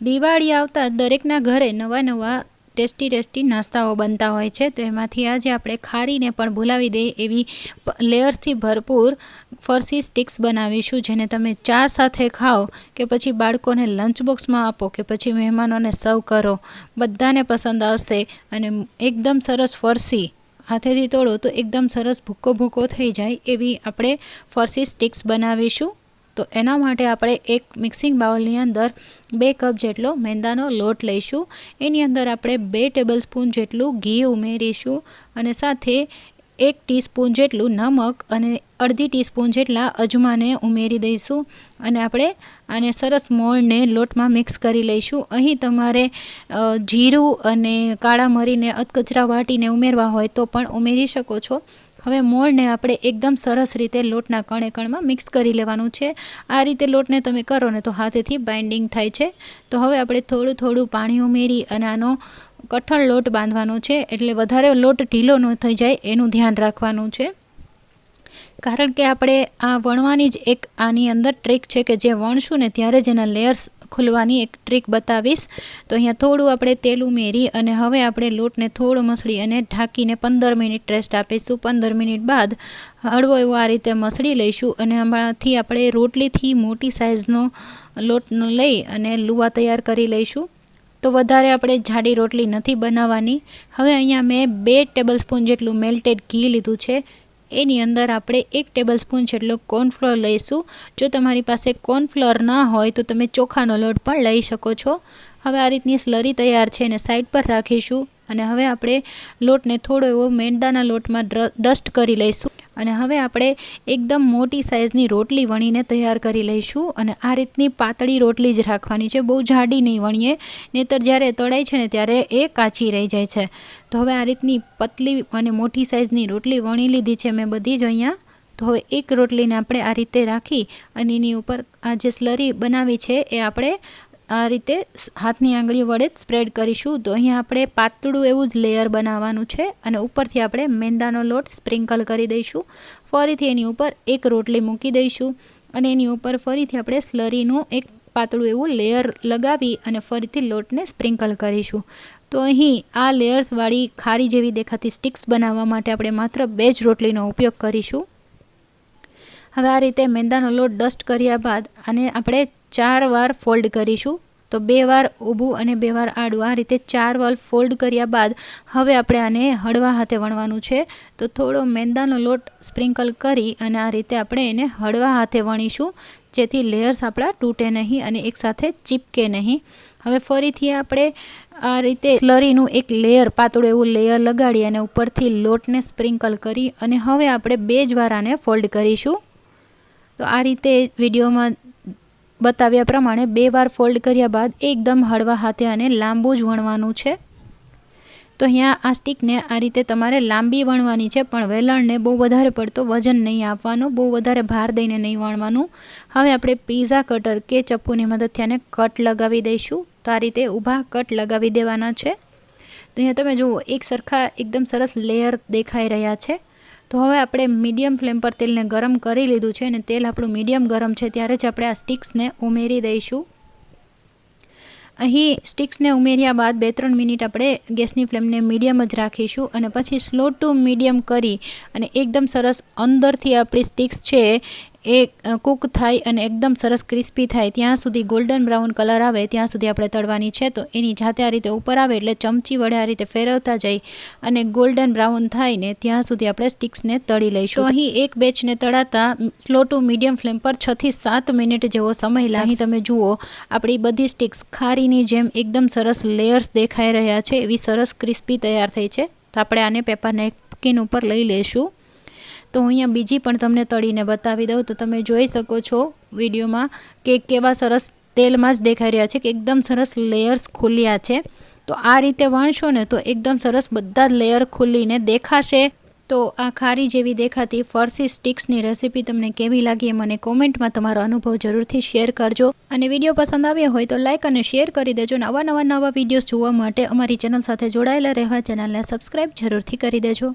દિવાળી આવતા દરેકના ઘરે નવા નવા ટેસ્ટી ટેસ્ટી નાસ્તાઓ બનતા હોય છે. તો એમાંથી આજે આપણે ખારીને પણ ભૂલાવી દઈએ એવી લેયર્સથી ભરપૂર ફરસી સ્ટિક્સ બનાવીશું, જેને તમે ચા સાથે ખાઓ કે પછી બાળકોને લંચ બોક્સમાં આપો કે પછી મહેમાનોને સર્વ કરો. બધાને પસંદ આવશે અને એકદમ સરસ ફરસી હાથેથી તોડો તો એકદમ સરસ ભૂકો ભૂકો થઈ જાય એવી આપણે ફરસી સ્ટિક્સ બનાવીશું. તો એના માટે આપણે એક મિક્સિંગ બાઉલની અંદર બે કપ જેટલો મેંદાનો લોટ લઈશું. એની અંદર આપણે બે ટેબલ સ્પૂન જેટલું ઘી ઉમેરીશું અને સાથે એક ટીસ્પૂન જેટલું નમક અને અડધી ટીસ્પૂન જેટલા અજમાને ઉમેરી દઈશું અને આપણે આને સરસ મોળને લોટમાં મિક્સ કરી લઈશું. અહીં તમારે જીરું અને કાળા મરીને અધકચરા વાટીને ઉમેરવા હોય તો પણ ઉમેરી શકો છો. હવે મોળને આપણે એકદમ સરસ રીતે લોટના કણે કણમાં મિક્સ કરી લેવાનું છે. આ રીતે લોટને તમે કરો ને તો હાથેથી બાઇન્ડિંગ થાય છે. તો હવે આપણે થોડું થોડું પાણી ઉમેરી અને આનો કઠણ લોટ બાંધવાનો છે. એટલે વધારે લોટ ઢીલો ન થઈ જાય એનું ધ્યાન રાખવાનું છે. કારણ કે આપણે આ વણવાની જ એક આની અંદર ટ્રીક છે કે જે વણશું ને ત્યારે જ એના લેયર્સ ખુલવાની એક ટ્રીક બતાવીશ. તો અહીંયા થોડું આપણે તેલ ઉમેરી અને હવે આપણે લોટને થોડો મસળી અને ઢાંકીને પંદર મિનિટ રેસ્ટ આપીશું. પંદર મિનિટ બાદ હળવો એવો આ રીતે મસળી લઈશું અને આમાંથી આપણે રોટલીથી મોટી સાઇઝનો લોટનો લઈ અને લુવા તૈયાર કરી લઈશું. તો વધારે આપણે જાડી રોટલી નથી બનાવવાની. હવે અહીંયા મેં બે ટેબલ સ્પૂન જેટલું મેલ્ટેડ ઘી લીધું છે. એની અંદર આપણે એક ટેબલ સ્પૂન જેટલો કોર્નફ્લોર લઈશું. જો તમારી પાસે કોર્નફ્લોર ના હોય તો તમે ચોખાનો લોટ પણ લઈ શકો છો. હવે આ રીતની સ્લરી તૈયાર છે એને સાઈડ પર રાખીશું. અને હવે આપણે લોટને થોડો એવો મેંદાના લોટમાં ડસ્ટ કરી લઈશું. અને હવે આપણે એકદમ મોટી સાઇઝની રોટલી વણીને તૈયાર કરી લઈશું. અને આ રીતની પાતળી રોટલી જ રાખવાની છે. બહુ જાડી નહીં વણીએ. નહીંતર જ્યારે તળાય છે ને ત્યારે એ કાચી રહી જાય છે. તો હવે આ રીતની પતલી અને મોટી સાઇઝની રોટલી વણી લીધી છે મેં બધી જ અહીંયા. તો હવે એક રોટલીને આપણે આ રીતે રાખી અને એની ઉપર આ જે સ્લરી બનાવી છે એ આપણે આ રીતે હાથની આંગળીઓ વડે જ સ્પ્રેડ કરીશું. તો અહીંયા આપણે પાતળું એવું જ લેયર બનાવવાનું છે અને ઉપરથી આપણે મેંદાનો લોટ સ્પ્રિંકલ કરી દઈશું. ફરીથી એની ઉપર એક રોટલી મૂકી દઈશું અને એની ઉપર ફરીથી આપણે સ્લરીનું એક પાતળું એવું લેયર લગાવી અને ફરીથી લોટને સ્પ્રિંકલ કરીશું. તો અહીં આ લેયર્સવાળી ખારી જેવી દેખાતી સ્ટિક્સ બનાવવા માટે આપણે માત્ર બે જ રોટલીનો ઉપયોગ કરીશું. હવે આ રીતે મેંદાનો લોટ ડસ્ટ કર્યા બાદ આને આપણે ચાર વાર ફોલ્ડ કરીશું. તો બે વાર ઊભું અને બે વાર આડું આ રીતે ચાર વાર ફોલ્ડ કર્યા બાદ હવે આપણે આને હળવા હાથે વણવાનું છે. તો થોડો મેંદાનો લોટ સ્પ્રિંકલ કરી અને આ રીતે આપણે એને હળવા હાથે વણીશું. જેથી લેયર્સ આપણા તૂટે નહીં અને એકસાથે ચીપકે નહીં. હવે ફરીથી આપણે આ રીતે સ્લરીનું એક લેયર, પાતળું એવું લેયર લગાડી અને ઉપરથી લોટને સ્પ્રિંકલ કરી અને હવે આપણે બે જ વાર આને ફોલ્ડ કરીશું. તો આ રીતે વિડીયોમાં બતાવ્યા પ્રમાણે બે વાર ફોલ્ડ કર્યા બાદ એકદમ હળવા હાથે અને લાંબુ જ વણવાનું છે. તો અહીંયા આ સ્ટીકને આ રીતે તમારે લાંબી વણવાની છે, પણ વેલણને બહુ વધારે પડતો વજન નહીં આપવાનું, બહુ વધારે ભાર દઈને નહીં વણવાનું. હવે આપણે પીઝા કટર કે ચપ્પુની મદદથી આને કટ લગાવી દઈશું. તો આ રીતે ઊભા કટ લગાવી દેવાના છે. તો અહીંયા તમે જુઓ, એક સરખા એકદમ સરસ લેયર દેખાઈ રહ્યા છે. તો હવે આપણે મીડિયમ ફ્લેમ પર તેલને ગરમ કરી લીધું છે અને તેલ આપણું મીડિયમ ગરમ છે ત્યારે જ આપણે આ સ્ટિક્સને ઉમેરી દઈશું. અહીં સ્ટિક્સને ઉમેર્યા બાદ બે ત્રણ મિનિટ આપણે ગેસની ફ્લેમને મીડિયમ જ રાખીશું અને પછી સ્લો ટુ મીડિયમ કરી અને એકદમ સરસ અંદરથી આપણી સ્ટિક્સ છે એ કૂક થાય અને એકદમ સરસ ક્રિસ્પી થાય ત્યાં સુધી ગોલ્ડન બ્રાઉન કલર આવે ત્યાં સુધી આપણે તળવાની છે તો એની જાતે આ રીતે ઉપર આવે એટલે ચમચી વડે આ રીતે ફેરવતા જઈ અને ગોલ્ડન બ્રાઉન થાય ને ત્યાં સુધી આપણે સ્ટિક્સને તળી લઈશું. અહીં એક બેચને તળાતા સ્લો ટુ મીડિયમ ફ્લેમ પર છથી સાત મિનિટ જેવો સમય લાગી. તમે જુઓ આપણી બધી સ્ટિક્સ ખારીની જેમ એકદમ સરસ લેયર્સ દેખાઈ રહ્યા છે એવી સરસ ક્રિસ્પી તૈયાર થઈ છે. તો આપણે આને પેપર નેપકિન ઉપર લઈ લઈશું. તો હું અહીંયા બીજી પણ તમને તળીને બતાવી દઉં. તો તમે જોઈ શકો છો વિડીયોમાં કે કેવા સરસ તેલમાં જ દેખાઈ રહ્યા છે, કે એકદમ સરસ લેયર્સ ખુલ્યા છે. તો આ રીતે વણશો ને તો એકદમ સરસ બધા જ લેયર ખુલ્લીને દેખાશે. તો આ ખારી જેવી દેખાતી ફરસી સ્ટિક્સની રેસીપી તમને કેવી લાગી એ મને કોમેન્ટમાં તમારો અનુભવ જરૂરથી શેર કરજો. અને વીડિયો પસંદ આવ્યો હોય તો લાઇક અને શેર કરી દેજો. નવા નવા નવા વિડીયોઝ જોવા માટે અમારી ચેનલ સાથે જોડાયેલા રહેવા, ચેનલને સબસ્ક્રાઈબ જરૂરથી કરી દેજો.